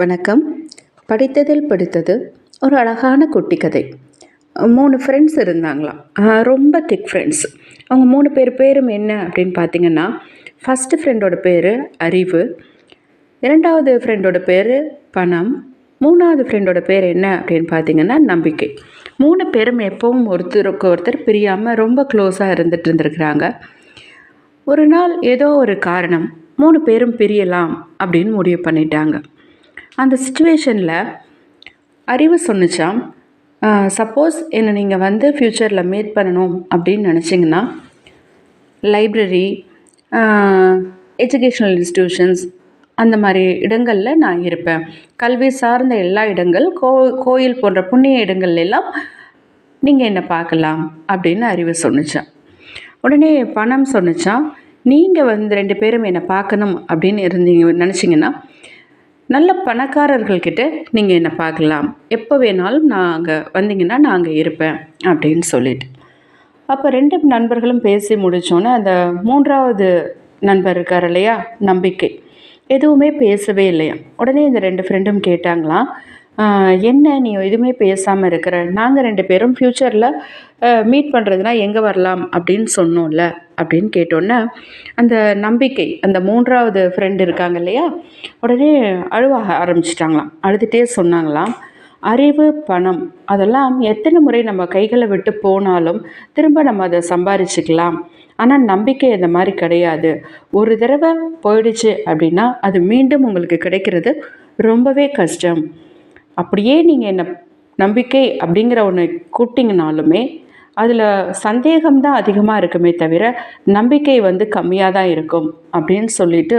வணக்கம். படித்ததில் படித்தது ஒரு அழகான குட்டி கதை மூணு ஃப்ரெண்ட்ஸ் இருந்தாங்களாம். ரொம்ப திக் ஃப்ரெண்ட்ஸ் அவங்க மூணு பேர் பேரும் என்ன அப்படின்னு பார்த்தீங்கன்னா ஃபஸ்ட்டு ஃப்ரெண்டோட பேர் அறிவு. இரண்டாவது ஃப்ரெண்டோட பேர் பணம். மூணாவது ஃப்ரெண்டோட பேர் என்ன அப்படின்னு பார்த்தீங்கன்னா நம்பிக்கை. மூணு பேரும் எப்பவும் ஒருத்தருக்கு ஒருத்தர் பிரியாமல் ரொம்ப க்ளோஸாக இருந்துட்டு இருந்திருக்கிறாங்க. ஒரு நாள் ஏதோ ஒரு காரணம் மூணு பேரும் பிரியலாம் அப்படின்னு முடிவு பண்ணிட்டாங்க. அந்த சுச்சுவேஷனில் அறிவு சொன்னிச்சாம் சப்போஸ் என்னை நீங்கள் வந்து ஃப்யூச்சரில் மீட் பண்ணணும் அப்படின்னு நினச்சிங்கன்னா லைப்ரரி எஜுகேஷ்னல் இன்ஸ்டிடியூஷன்ஸ் அந்த மாதிரி இடங்களில் நான் இருப்பேன். கல்வி சார்ந்த எல்லா இடங்கள் கோ கோயில் போன்ற புண்ணிய இடங்கள்ல எல்லாம் நீங்கள் என்னை பார்க்கலாம் அப்படின்னு அறிவு சொன்னிச்சான் உடனே பணம் சொன்னிச்சான் நீங்கள் வந்து ரெண்டு பேரும் என்னை பார்க்கணும் அப்படின்னு இருந்தீங்க நினச்சிங்கன்னா நல்ல பணக்காரர்கள்கிட்ட நீங்கள் என்னை பார்க்கலாம்? எப்போ வேணாலும் நான் அங்கே வந்தீங்கன்னா நான் அங்கே இருப்பேன் அப்படின்னு சொல்லிட்டு. அப்போ ரெண்டு நண்பர்களும் பேசி முடித்தோன்னே அந்த மூன்றாவது நண்பர் இருக்கார் இல்லையா? நம்பிக்கை. எதுவுமே பேசவே இல்லையா? உடனே இந்த ரெண்டு ஃப்ரெண்டும் கேட்டாங்களாம் என்ன நீ எதுவுமே பேசாமல் இருக்கிற? நாங்கள் ரெண்டு பேரும் ஃப்யூச்சரில் மீட் பண்ணுறதுனா எங்கே வரலாம் அப்படின்னு சொன்னோம்ல அப்படின்னு கேட்டோன்னே அந்த நம்பிக்கை அந்த மூன்றாவது ஃப்ரெண்டு இருக்காங்க இல்லையா உடனே அழுவாக ஆரம்பிச்சிட்டாங்களாம். அழுதுகிட்டே சொன்னாங்களாம் அறிவு பணம் அதெல்லாம் எத்தனை முறை நம்ம கைகளை விட்டு போனாலும் திரும்ப நம்ம அதை சம்பாரிச்சுக்கலாம். ஆனால் நம்பிக்கை இந்த மாதிரி கிடையாது. ஒரு தடவை போயிடுச்சு அப்படின்னா அது மீண்டும் உங்களுக்கு கிடைக்கிறது ரொம்பவே கஷ்டம். அப்படியே நீங்கள் என்னை நம்பிக்கை அப்படிங்கிற ஒன்று கூட்டிங்கனாலுமே அதில் சந்தேகம்தான் அதிகமாக இருக்குமே தவிர நம்பிக்கை வந்து கம்மியாக தான் இருக்கும் அப்படின்னு சொல்லிட்டு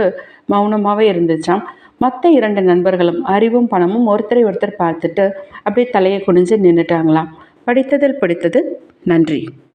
மௌனமாகவே இருந்துச்சாம். மற்ற இரண்டு நண்பர்களும் அறிவும் பணமும் ஒருத்தரை ஒருத்தர் பார்த்துட்டு அப்படியே தலையை குனிஞ்சு நின்றுட்டாங்களாம் படித்ததில் படித்தது நன்றி.